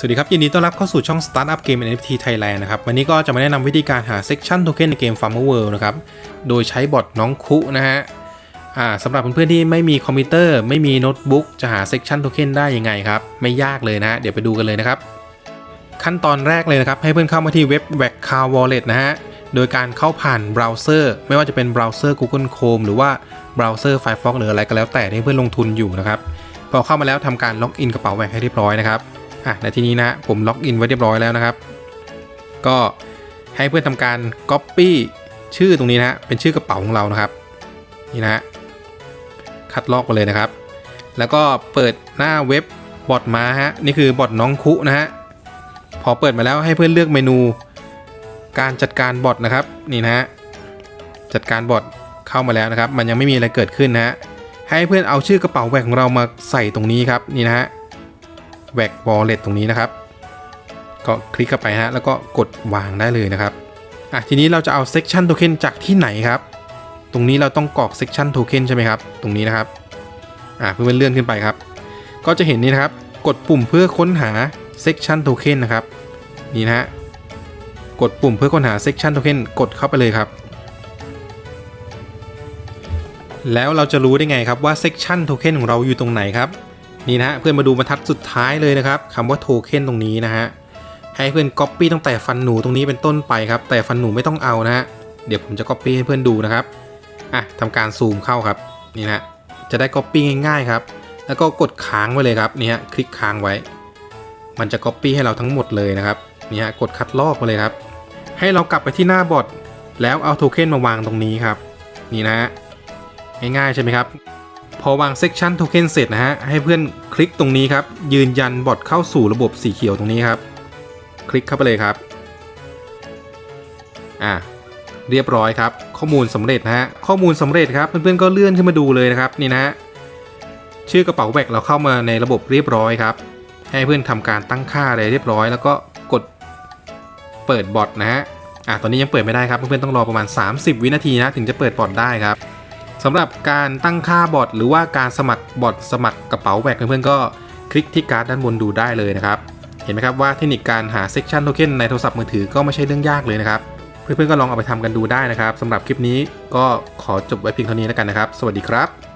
สวัสดีครับ ยินดีต้อนรับเข้าสู่ช่อง Startup Game NFT Thailand นะครับ วันนี้ก็จะมาแนะนำวิธีการหา Section Token ในเกม Farmer World นะครับ โดยใช้บอทน้องคุนะฮะอ่าสำหรับเพื่อนๆที่ไม่มีคอมพิวเตอร์ ไม่มีโน้ตบุ๊กจะหา Section Token ได้ยังไงครับ ไม่ยากเลยนะฮะเดี๋ยวไปดูกันเลยนะครับ ขั้นตอนแรกเลยนะครับ ให้เพื่อนเข้ามาที่เว็บ w a c c a r Wallet นะฮะโดยการเข้าผ่านเบราว์เซอร์ไม่ว่าจะเป็นเบราว์เซอร์ Google Chrome หรือว่าเบราว์เซอร์ Firefox หรืออะไรก็แล้วแต่ที่เพื่อนลงทุนอยู่นะครับพอเข้ามาแล้วทำการล็อกอินกระเป๋าแวกให้เรียบร้อยนะครับ อะในที่นี้นะผมล็อกอินไว้เรียบร้อยแล้วนะครับ ก็ให้เพื่อนทำการ Copy ชื่อตรงนี้นะฮะเป็นชื่อกระเป๋าของเรานะครับนี่นะฮะคัดลอกไปเลยนะครับ แล้วก็เปิดหน้าเว็บบอทมาฮะนี่คือบอทน้องคุนะฮะพอเปิดมาแล้วให้เพื่อนเลือกเมนู การจัดการบอทนะครับนี่นะฮะจัดการบอทเข้ามาแล้วนะครับ มันยังไม่มีอะไรเกิดขึ้นนะฮะให้เพื่อนเอาชื่อกระเป๋าแหวกของเรามาใส่ตรงนี้ครับนี่นะฮะ แหวกวอลเล็ตตรงนี้นะครับ ก็คลิกเข้าไปฮะแล้วก็กดวางได้เลยนะครับอะทีนี้เราจะเอา section token จากที่ไหนครับ ตรงนี้เราต้องกรอก section token ใช่ไหมครับ ตรงนี้นะครับอะเพื่อนเลื่อนขึ้นไปครับ ก็จะเห็นนี่นะครับ กดปุ่มเพื่อค้นหา section token นะครับ นี่นะฮะกดปุ่มเพื่อค้นหา section token กดเข้าไปเลยครับแล้วเราจะรู้ได้ไงครับว่า section token ของเราอยู่ตรงไหนครับ นี่นะฮะเพื่อนมาดูบรรทัดสุดท้ายเลยนะครับคำว่า token ตรงนี้นะฮะให้เพื่อน copy ตั้งแต่ฟันหนูตรงนี้เป็นต้นไปครับ แต่ฟันหนูไม่ต้องเอานะฮะเดี๋ยวผมจะ copy ให้เพื่อนดูนะครับอะทำการซูมเข้าครับนี่นะจะได้ copy ง่ายๆครับ แล้วก็กดค้างไว้เลยครับนี่ฮะคลิกค้างไว้ มันจะ copy ให้เราทั้งหมดเลยนะครับนี่ฮะกดคัดลอกมาเลยครับ ให้เรากลับไปที่หน้าบอทแล้วเอาโทเค็นมาวางตรงนี้ครับ นี่นะฮะง่ายๆใช่ไหมครับ พอวาง section token เสร็จนะฮะ ให้เพื่อนคลิกตรงนี้ครับ ยืนยันบอทเข้าสู่ระบบสีเขียวตรงนี้ครับ คลิกเข้าไปเลยครับ อะเรียบร้อยครับ ข้อมูลสำเร็จนะฮะ ข้อมูลสำเร็จครับ เพื่อนๆก็เลื่อนขึ้นมาดูเลยนะครับนี่นะฮะชื่อกระเป๋าแบกเราเข้ามาในระบบเรียบร้อยครับ ให้เพื่อนทำการตั้งค่าอะไรเรียบร้อย แล้วก็กดเปิดบอทนะฮะอะตอนนี้ยังเปิดไม่ได้ครับเพื่อนๆต้องรอประมาณ 30 วินาทีนะถึงจะเปิดบอทได้ครับ สำหรับการตั้งค่าบอทหรือว่าการสมัครบอทสมัครกระเป๋าแบกเพื่อนๆก็คลิกที่การ์ดด้านบนดูได้เลยนะครับ เห็นไหมครับว่าเทคนิคการหา section token ในโทรศัพท์มือถือก็ไม่ใช่เรื่องยากเลยนะครับ เพื่อนๆก็ลองเอาไปทำกันดูได้นะครับสำหรับคลิปนี้ก็ขอจบไว้เพียงเท่านี้แล้วกันนะครับ สวัสดีครับ